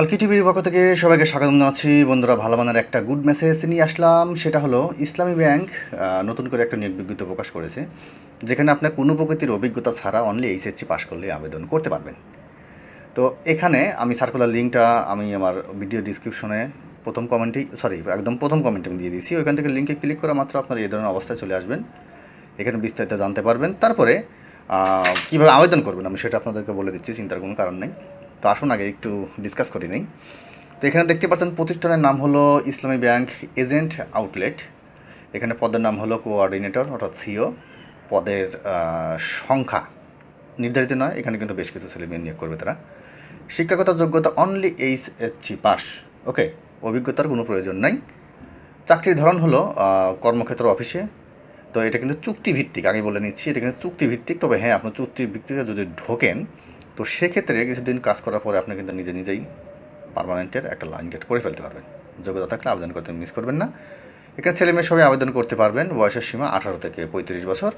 অলকি টিভির পক্ষ থেকে সবাইকে স্বাগত জানাচ্ছি। বন্ধুরা, ভালো মানের একটা গুড মেসেজ নিয়ে আসলাম। সেটা হলো, ইসলামী ব্যাংক নতুন করে একটা নিয়োগ বিজ্ঞপ্তি প্রকাশ করেছে, যেখানে আপনার কোনো প্রকৃতির অভিজ্ঞতা ছাড়া অনলি এইচএসসি পাস করলে আবেদন করতে পারবেন। তো এখানে আমি সার্কুলার লিঙ্কটা আমি আমার ভিডিও ডিসক্রিপশনে প্রথম কমেন্টেই সরি একদম প্রথম কমেন্টে আমি দিয়ে দিয়েছি। ওইখান থেকে লিঙ্কে ক্লিক করা মাত্র আপনার এই ধরনের অবস্থায় চলে আসবেন। এখানে বিস্তারিত জানতে পারবেন। তারপরে কীভাবে আবেদন করবেন আমি সেটা আপনাদেরকে বলে দিচ্ছি, চিন্তার কোনো কারণ নেই। তো আসুন আগে একটু ডিসকাস করি নেই। তো এখানে দেখতে পাচ্ছেন প্রতিষ্ঠানের নাম হলো ইসলামী ব্যাংক এজেন্ট আউটলেট। এখানে পদের নাম হলো কোঅর্ডিনেটর অর্থাৎ সিও। পদের সংখ্যা নির্ধারিত নয়, এখানে কিন্তু বেশ কিছু ছেলে মেয়ে নিয়োগ করবে তারা। শিক্ষাগত যোগ্যতা only H SC pass okay অভিজ্ঞতার কোনো প্রয়োজন নাই। চাকরির ধরন হলো কর্মক্ষেত্র অফিসে। তো এটা কিন্তু চুক্তিভিত্তিক, আগে বলে নিচ্ছি, এটা কিন্তু চুক্তিভিত্তিক। তবে হ্যাঁ আপনি চুক্তি ভিত্তিতে যদি ঢোকেন তো সেক্ষেত্রে কিছুদিন কাজ করার পরে আপনি কিন্তু নিজে নিজেই পার্মানেন্টের একটা লাইন গেট করে ফেলতে পারবেন। যোগ্যতা থাকলে আবেদন করতে মিস করবেন না। এখানে ছেলে মেয়ে সবাই আবেদন করতে পারবেন, বয়সের সীমা আঠারো থেকে পঁয়ত্রিশ বছর।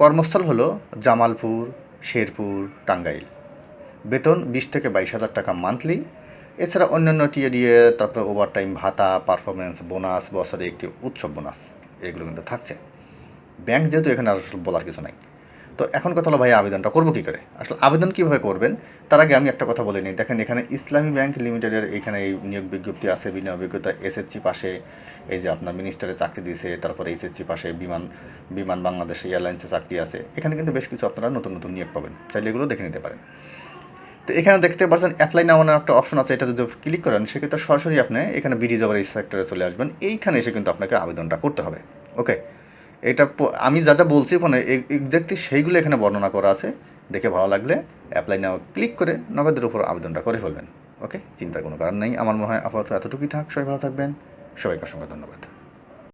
কর্মস্থল হলো জামালপুর, শেরপুর, টাঙ্গাইল। বেতন বিশ থেকে বাইশ হাজার টাকা মান্থলি এছাড়া অন্যান্য টিএডিএ তারপরে ওভারটাইম ভাতা পারফরমেন্স বোনাস বছরে একটি উৎসব বোনাস এগুলো কিন্তু থাকছে। ব্যাংক যেহেতু এখানে আর বলার কিছু নাই। তো এখন কথা হলো ভাই আবেদনটা করব কী করে? আসলে আবেদন কীভাবে করবেন? তার আগে আমি একটা কথা বলে নিই। দেখেন এখানে ইসলামী ব্যাংক লিমিটেডের এখানে এই নিয়োগ বিজ্ঞপ্তি আছে বিনা অভিজ্ঞতা এসএসসি পাশে। এই যে আপনার মিনিস্টারে চাকরি দিয়েছে তারপরে এসএসসি পাশে বিমান বিমান বাংলাদেশ এয়ারলাইন্সে চাকরি আছে। এখানে কিন্তু বেশ কিছু আপনারা নতুন নতুন নিয়োগ পাবেন। চাইলে এগুলো দেখে নিতে পারেন। তো এখানে দেখতে পাচ্ছেন অ্যাপ্লাই নাও নামে একটা অপশন আছে। এটা যদি ক্লিক করেন, সেক্ষেত্রে সরাসরি আপনি এখানে বিডি জবার এই সেক্টরে চলে আসবেন। এইখানে এসে কিন্তু আপনাকে আবেদনটা করতে হবে। ওকে এটা আমি যা যা বলছি ওখানে এক্স্যাক্টলি সেইগুলো এখানে বর্ণনা করা আছে। দেখে ভালো লাগলে অ্যাপ্লাই নাও ক্লিক করে নগদের উপর আবেদনটা করে ফেলবেন। ওকে চিন্তার কোনো কারণ নেই। আমার মনে হয় আপাতত এতটুকুই থাক। সবাই ভালো থাকবেন। সবাইকে অসংখ্য ধন্যবাদ।